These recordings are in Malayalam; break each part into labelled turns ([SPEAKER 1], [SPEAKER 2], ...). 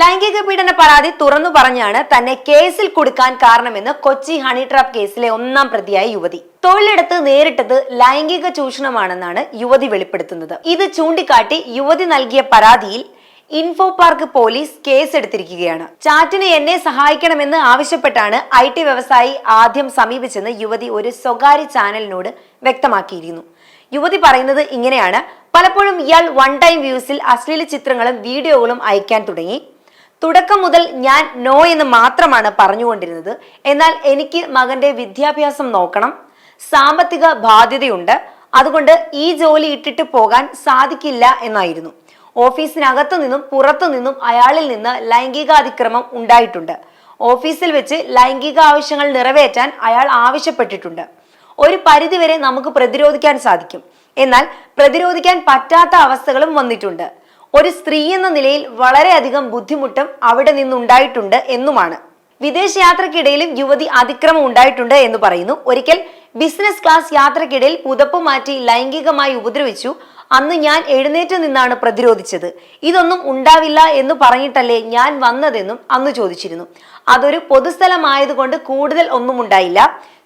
[SPEAKER 1] ലൈംഗിക പീഡന പരാതി തുറന്നു പറഞ്ഞാണ് തന്നെ കേസിൽ കൊടുക്കാൻ കാരണമെന്ന് കൊച്ചി ഹണി ട്രാപ്പ് കേസിലെ ഒന്നാം പ്രതിയായ യുവതി. തൊഴിലെടുത്ത് നേരിട്ടത് ലൈംഗിക ചൂഷണമാണെന്നാണ് യുവതി വെളിപ്പെടുത്തുന്നത്. ഇത് ചൂണ്ടിക്കാട്ടി യുവതി നൽകിയ പരാതിയിൽ ഇൻഫോ പാർക്ക് പോലീസ് കേസെടുത്തിരിക്കുകയാണ്. ചാറ്റിന് എന്നെ സഹായിക്കണമെന്ന് ആവശ്യപ്പെട്ടാണ് ഐ ടി വ്യവസായി ആദ്യം സമീപിച്ചെന്ന് യുവതി ഒരു സ്വകാര്യ ചാനലിനോട് വ്യക്തമാക്കിയിരുന്നു. യുവതി പറയുന്നത് ഇങ്ങനെയാണ്. പലപ്പോഴും ഇയാൾ വൺ ടൈം വ്യൂസിൽ അശ്ലീല ചിത്രങ്ങളും വീഡിയോകളും അയക്കാൻ തുടങ്ങി. തുടക്കം മുതൽ ഞാൻ നോ എന്ന് മാത്രമാണ് പറഞ്ഞുകൊണ്ടിരുന്നത്. എന്നാൽ എനിക്ക് മകന്റെ വിദ്യാഭ്യാസം നോക്കണം. സാമ്പത്തിക ബാധ്യതയുണ്ട്. അതുകൊണ്ട് ഈ ജോലി ഇട്ടിട്ട് പോകാൻ സാധിക്കില്ല എന്നായിരുന്നു. ഓഫീസിനകത്തു നിന്നും പുറത്തു നിന്നും അയാളിൽ നിന്ന് ലൈംഗികാതിക്രമം ഉണ്ടായിട്ടുണ്ട്. ഓഫീസിൽ വെച്ച് ലൈംഗിക ആവശ്യങ്ങൾ നിറവേറ്റാൻ അയാൾ ആവശ്യപ്പെട്ടിട്ടുണ്ട്. ഒരു പരിധിവരെ നമുക്ക് പ്രതിരോധിക്കാൻ സാധിക്കും. എന്നാൽ പ്രതിരോധിക്കാൻ പറ്റാത്ത അവസ്ഥകളും വന്നിട്ടുണ്ട്. ഒരു സ്ത്രീ എന്ന നിലയിൽ വളരെയധികം ബുദ്ധിമുട്ടും അവിടെ നിന്നുണ്ടായിട്ടുണ്ട് എന്നുമാണ്. വിദേശ വിദേശയാത്രക്കിടയിലും യുവതി അതിക്രമം ഉണ്ടായിട്ടുണ്ട് എന്ന് പറയുന്നു. ഒരിക്കൽ ബിസിനസ് ക്ലാസ് യാത്രക്കിടയിൽ പുതപ്പ് മാറ്റി ലൈംഗികമായി ഉപദ്രവിച്ചു. അന്ന് ഞാൻ എഴുന്നേറ്റ് നിന്നാണ് പ്രതിരോധിച്ചത്. ഇതൊന്നും ഉണ്ടാവില്ല എന്ന് പറഞ്ഞിട്ടല്ലേ ഞാൻ വന്നതെന്നും അന്ന് ചോദിച്ചിരുന്നു. അതൊരു പൊതുസ്ഥലമായതുകൊണ്ട് കൂടുതൽ ഒന്നും ഉണ്ടായില്ല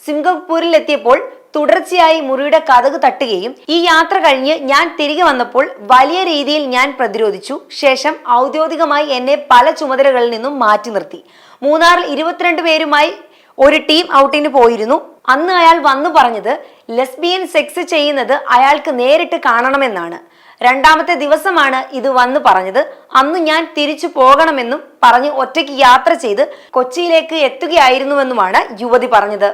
[SPEAKER 1] സിംഗപ്പൂരിൽ എത്തിയപ്പോൾ തുടർച്ചയായി മുറിയുടെ കഥക് തട്ടുകയും ഈ യാത്ര കഴിഞ്ഞ് ഞാൻ തിരികെ വന്നപ്പോൾ വലിയ രീതിയിൽ ഞാൻ പ്രതിരോധിച്ചു. ശേഷം ഔദ്യോഗികമായി എന്നെ പല ചുമതലകളിൽ നിന്നും മാറ്റി നിർത്തി. മൂന്നാറിൽ ഇരുപത്തിരണ്ട് പേരുമായി ഒരു ടീം ഔട്ടിന് പോയിരുന്നു. അന്ന് അയാൾ വന്നു പറഞ്ഞത് ലെസ്ബിയൻ സെക്സ് ചെയ്യുന്നത് അയാൾക്ക് നേരിട്ട് കാണണമെന്നാണ്. രണ്ടാമത്തെ ദിവസമാണ് ഇത് വന്നു പറഞ്ഞത്. അന്ന് ഞാൻ തിരിച്ചു പോകണമെന്നും പറഞ്ഞ് ഒറ്റയ്ക്ക് യാത്ര ചെയ്ത് കൊച്ചിയിലേക്ക് എത്തുകയായിരുന്നുവെന്നുമാണ് യുവതി പറഞ്ഞത്.